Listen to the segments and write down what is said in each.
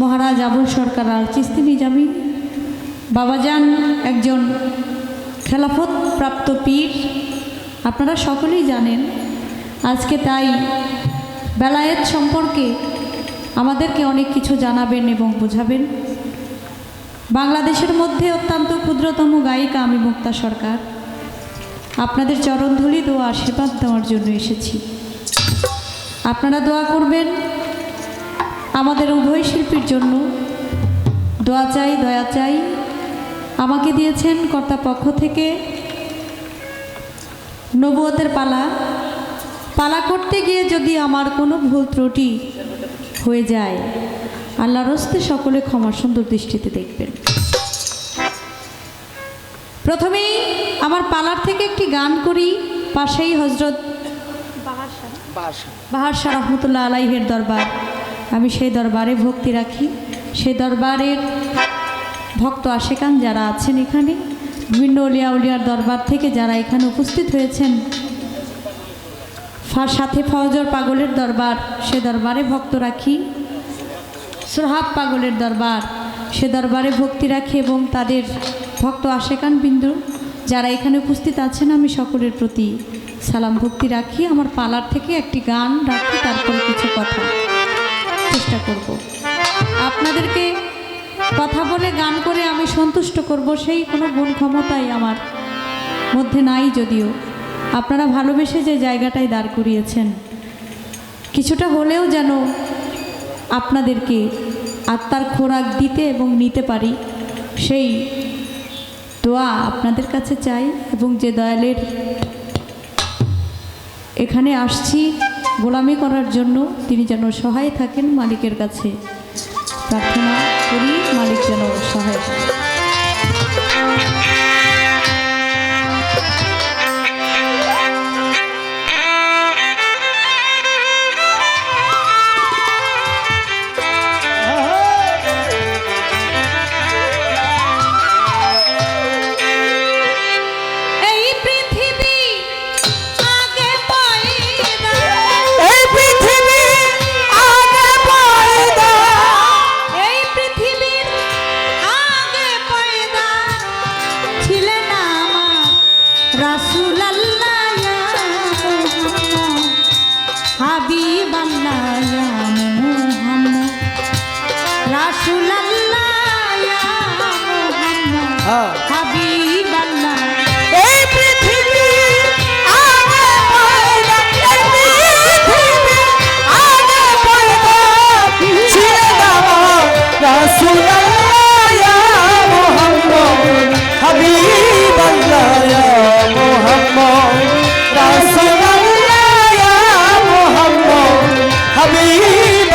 মহারাজ আবুল সরকার আল চিস্তি নিজামি। বাবাজান একজন খেলাফত প্রাপ্ত পীর। আপনারা সকলেই জানেন, আজকে তাই বেলায়েত সম্পর্কে আমাদেরকে অনেক কিছু জানাবেন এবং বোঝাবেন। বাংলাদেশের মধ্যে অত্যন্ত ক্ষুদ্রতম গায়িকা আমি মুক্তা সরকার। আপনাদের চরণধুলি দোয়া আশীর্বাদ দেওয়ার জন্য এসেছি। আপনারা দোয়া করবেন আমাদের উভয় শিল্পীর জন্য দোয়া চাই দয়া চাই। আমাকে দিয়েছেন কর্তা পক্ষ থেকে নবুয়তের পালা। পালা করতে গিয়ে যদি আমার কোনো ভুল ত্রুটি হয়ে যায় আল্লাহর হস্তে সকলে ক্ষমা সুন্দর দৃষ্টিতে দেখবেন। প্রথমেই আমার পালার থেকে একটি গান করি। পাশেই হজরত বাহার শাহ রহমতুল্লাহ আলাইহের দরবার। আমি সেই দরবারে ভক্তি রাখি। সেই দরবারের ভক্ত আশেকান যারা আছেন এখানে, বিভিন্ন উলিয়া উলিয়ার দরবার থেকে যারা এখানে উপস্থিত হয়েছেন সাথে ফজর পাগলের দরবার, সে দরবারে ভক্ত রাখি। সোহাব পাগলের দরবার, সে দরবারে ভক্তি রাখি এবং তাদের ভক্ত আশেকান বিন্দু যারা এখানে উপস্থিত আছেন, আমি সকলের প্রতি সালাম ভক্তি রাখি। আমার পালার থেকে একটি গান রাখি, তারপরে কিছু কথা। চেষ্টা করব। আপনাদেরকে কথা বলে, গান করে আমি সন্তুষ্ট করব, সেই কোনো গুণ ক্ষমতাই আমার মধ্যে নাই যদিও। আপনারা ভালোবেসে যে জায়গাটায় দাঁড় করিয়েছেন, কিছুটা হলেও যেন আপনাদেরকে আত্মার খোরাক দিতে এবং নিতে পারি, সেই দোয়া আপনাদের কাছে চাই এবং যে দয়ালের এখানে আসছি গোলামি করার জন্য। তিনি যেন সহায় থাকেন মালিকের কাছে। প্রার্থনা করি মালিক যেন সহায় থাকেন। হাবিবাল্লাহ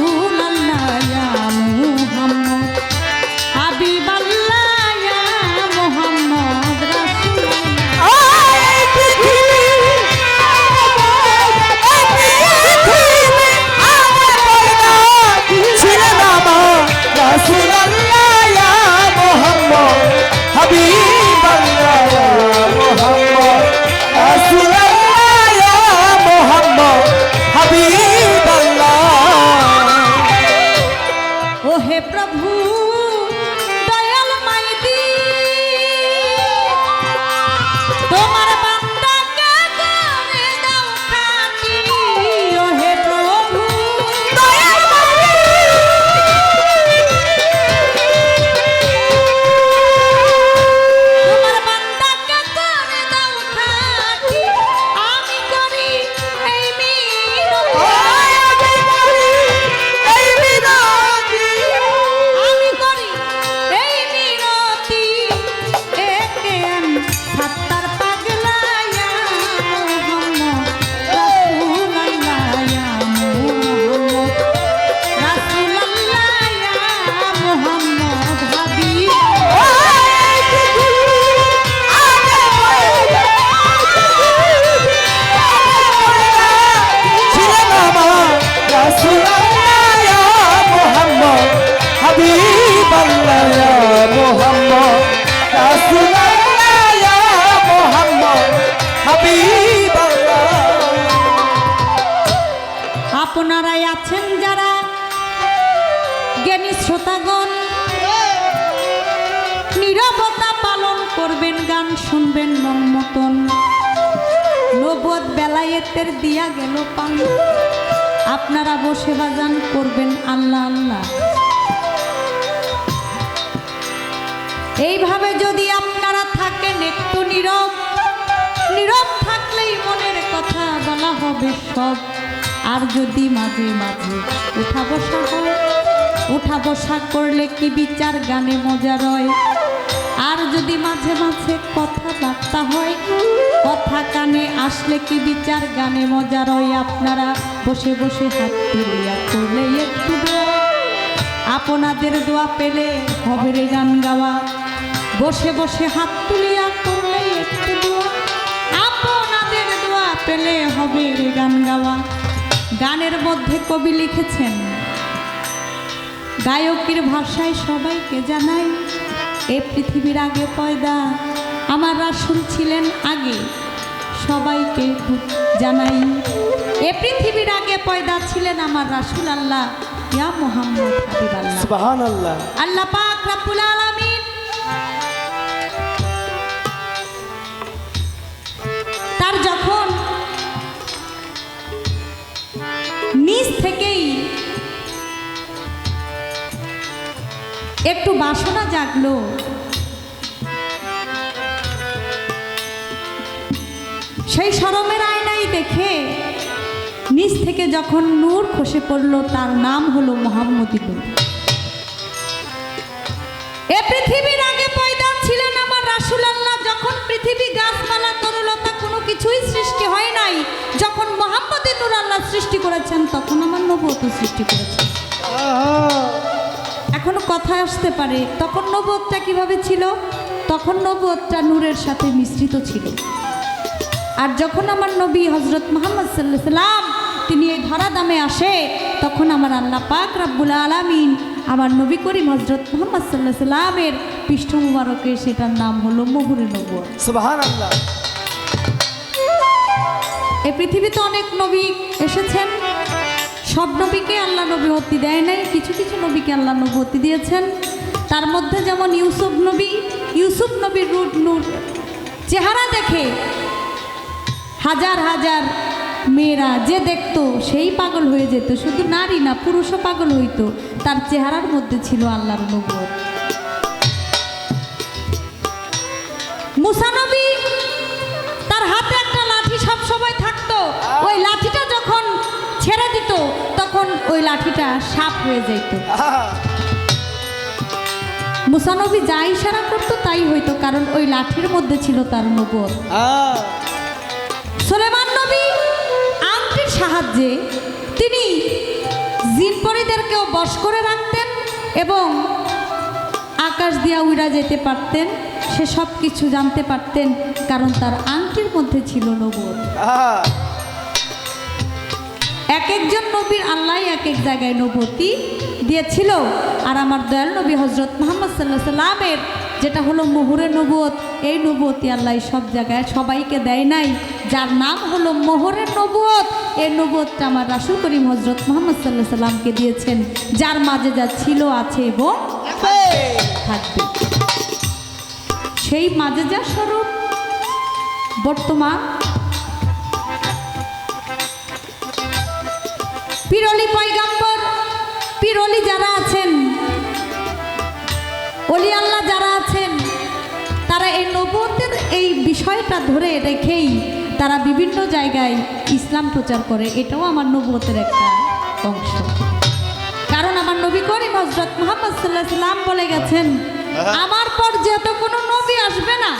রাসূল আল্লাহ আপনারাই আছেন যারা জ্ঞানী শ্রোতাগণ, নীরবতা পালন করবেন, গান শুনবেন মন মতন। নবদ বেলায়েতের দিয়া গেল পান। আপনারা বসে বাজান করবেন, আল্লাহ আল্লাহ। এইভাবে যদি আপনারা থাকেন একটু নীরব নীরব থাকলেই মনের কথা বলা হবে সব। আর যদি মাঝে মাঝে উঠা বসা হয়, উঠা বসা করলে কি বিচার গানে মজা রয়? আর যদি মাঝে মাঝে কথাবার্তা হয়, কথা কানে আসলে কি বিচার গানে মজা রয়? আপনারা বসে বসে হাত তুলিয়া করলে একটু আপনাদের দোয়া পেলে হবে গান গাওয়া। বসে বসে হাত তুলিয়া করলে একটু দোয়া। আপনাদের দোয়া পেলে হবে গান গাওয়া। গানের মধ্যে কবি লিখেছেন গায়কের ভাষায় সবাইকে জানাই এ পৃথিবীর আগে পয়দা। আমার রাসুল ছিলেন আগে সবাইকে জানাই। এ পৃথিবীর আগে পয়দা ছিলেন আমার রাসুল আল্লাহ ইয়া মোহাম্মদ আল্লাহ আল্লাহ পাক রব্বুল আলামিন থেকেই একটু বাসনা জাগলো। সেই সরমের আয়নাই দেখে নিচ থেকে যখন নূর খসে পড়ল, তার নাম হলো মোহাম্মদিল এ পৃথিবীর সৃষ্টি করেছেন, তখন আমার নবত সৃষ্টি করেছেন। এখনও কথা আসতে পারে, তখন নবতটা কীভাবে ছিল? তখন নবতটা নূরের সাথে মিশ্রিত ছিল। আর যখন আমার নবী হজরত মোহাম্মদ সাল্লাহ সাল্লাম তিনি এই ধরা দামে আসে, তখন আমার আল্লাহ পাক রাব্বুল আলামিন আমার নবী করিম হজরত মোহাম্মদ সাল্লাহ সাল্লামের পৃষ্ঠ মুবারকে, সেটার নাম হলো মহুরে আল্লাহ এই পৃথিবীতে অনেক নবী এসেছেন। সব নবীকে আল্লাহ নবীহতি দেয় নাই, কিছু কিছু নবীকে আল্লাহ নবীহতি দিয়েছেন। তার মধ্যে যেমন ইউসুফ নবী, ইউসুফ নবীর রুট নূর চেহারা দেখে হাজার হাজার মেয়েরা যে দেখতো সেই পাগল হয়ে যেত, শুধু নারী না, পুরুষও পাগল হইতো। তার চেহারার মধ্যে ছিল আল্লাহর নবুয়ত মুসানবী তখন ওই লাঠিটা সাপ হয়ে যেত। মুসানবী যা ইশারা করতো তাই হইতো কারণ ওই লাঠির মধ্যে ছিল তার নবর সোলেমান নবী আংটির সাহায্যে তিনি জিনপরিদেরকেও বশ করে রাখতেন এবং আকাশ দিয়া উড়া যেতে পারতেন সে সব কিছু জানতে পারতেন কারণ তার আংটির মধ্যে ছিল নবর এক একজন নবীর আল্লাহ এক এক জায়গায় নবতী দিয়েছিল। আর আমার দয়াল নবী হজরত মোহাম্মদ সাল্লাহ সাল্লামের যেটা হলো মোহরে নবুয়ত, এই নবতী আল্লাহ সব জায়গায় সবাইকে দেয় নাই। যার নাম হলো মোহরের নবুয়ত, এই নবুয়তটা আমার রাসুল করিম হজরত মোহাম্মদ সাল্লাহ সাল্লামকে দিয়েছেন। যার মাঝে যা ছিল, আছে এবং থাকবে। সেই মাঝে যা স্বরূপ, বর্তমান পিরলি পয়গাম্বর পিরলি যারা আছেন অলি আল্লাহ যারা আছেন তারা এই নবতের এই বিষয়টা ধরে রেখেই তারা বিভিন্ন জায়গায় ইসলাম প্রচার করে। এটাও আমার নবতের একটা অংশ। কারণ আমার নবী করিম হজরত মোহাম্মদ সাল্লাহ সাল্লাম বলে গেছেন আমার পর যেহেতু কোনো নবী আসবে না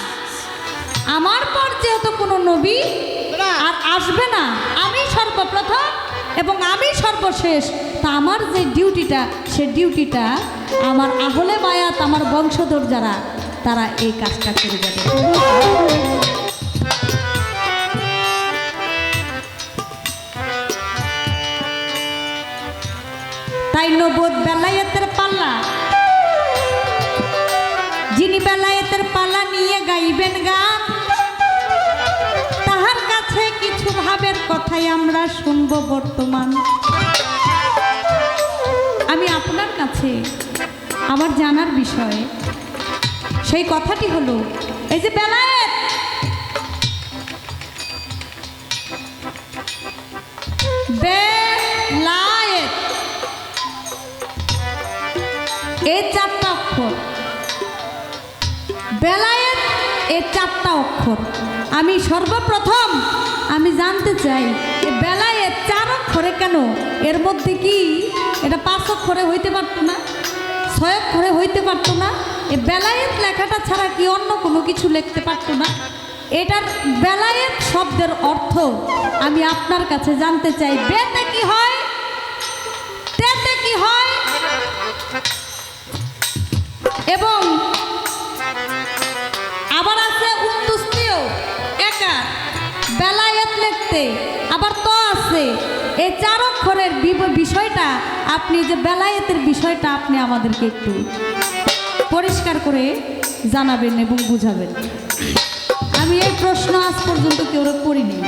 আমার পর যেহেতু কোনো নবী আর আসবে না আমি সর্বপ্রথম এবং আমি সর্বশেষ তা আমার যে ডিউটিটা, সে ডিউটিটা আমার আহলে বায়াত, আমার বংশধর যারা, তারা এই কাজটা করে যাবে। তাই নবোধ বেলায়েতের পাল্লা। যিনি বেলায়েতের পাল্লা নিয়ে গাইবেন গান কথাই আমরা শুনব বর্তমান। আমি আপনার কাছে আমার জানার বিষয়ে। সেই কথাটি হলো, এই যে বেলায়েত! বেলায়েত! এই চারটা অক্ষর। বেলায়েত এর চারটা অক্ষর। আমি সর্বপ্রথম, আমি জানতে চাই, এ বেলায়েত চার অক্ষরে কেন? এর মধ্যে কি এটা পাঁচ অক্ষরে হইতে পারতো না? ছয় অক্ষরে হইতে পারতো না? এ বেলায়েত লেখাটা ছাড়া কি অন্য কোনো কিছু লিখতে পারতো না? এটার বেলায়েত শব্দের অর্থ আমি আপনার কাছে জানতে চাই। বেতে কি হয়? তেতে কি হয়? এবং বেলায়েত লিখতে। আবার ত আছে। এই চার অক্ষরের বিষয়টা, আপনি যে বেলায়েতের বিষয়টা আপনি আমাদেরকে একটু পরিষ্কার করে জানাবেন এবং বুঝাবেন। আমি এই প্রশ্ন আজ পর্যন্ত কেউ করিনি।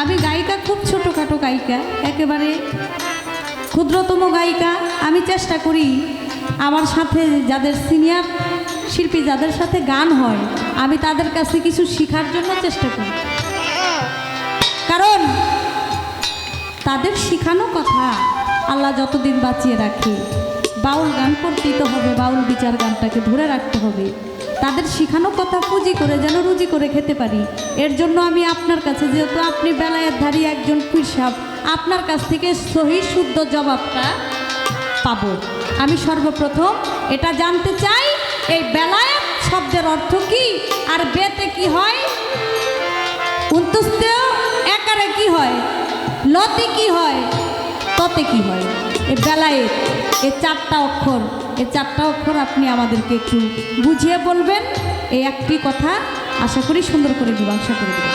আমি গায়িকা, খুব ছোটোখাটো গায়িকা, একেবারে ক্ষুদ্রতম গায়িকা। আমি চেষ্টা করি আমার সাথে যাদের সিনিয়র শিল্পী, যাদের সাথে গান হয়, আমি তাদের কাছে কিছু শেখার জন্য চেষ্টা করি। তাদের শেখানো কথা আল্লাহ যতদিন বাঁচিয়ে রাখে। বাউল গান করতেই তো হবে, বাউল বিচার গানটাকে ধরে রাখতে হবে। তাদের শিখানো কথা পুঁজি করে যেন রুজি করে খেতে পারি। এর জন্য আমি আপনার কাছে, যেহেতু আপনি বেলায়ের ধারী একজন পিসাব আপনার কাছ থেকে সহি, শুদ্ধ জবাবটা পাব। আমি সর্বপ্রথম এটা জানতে চাই, এই বেলায়েত শব্দের অর্থ কি? আর বেতে কি হয়? উন্তস্তেও একারে কি হয়? লতে কি হয়? ততে কি হয়? এই বেলায় এ চারটা অক্ষর এই চারটা অক্ষর আপনি আমাদেরকে একটু বুঝিয়ে বলবেন। এই একটি কথা আশা করি সুন্দর করে মীমাংসা করে দেবেন।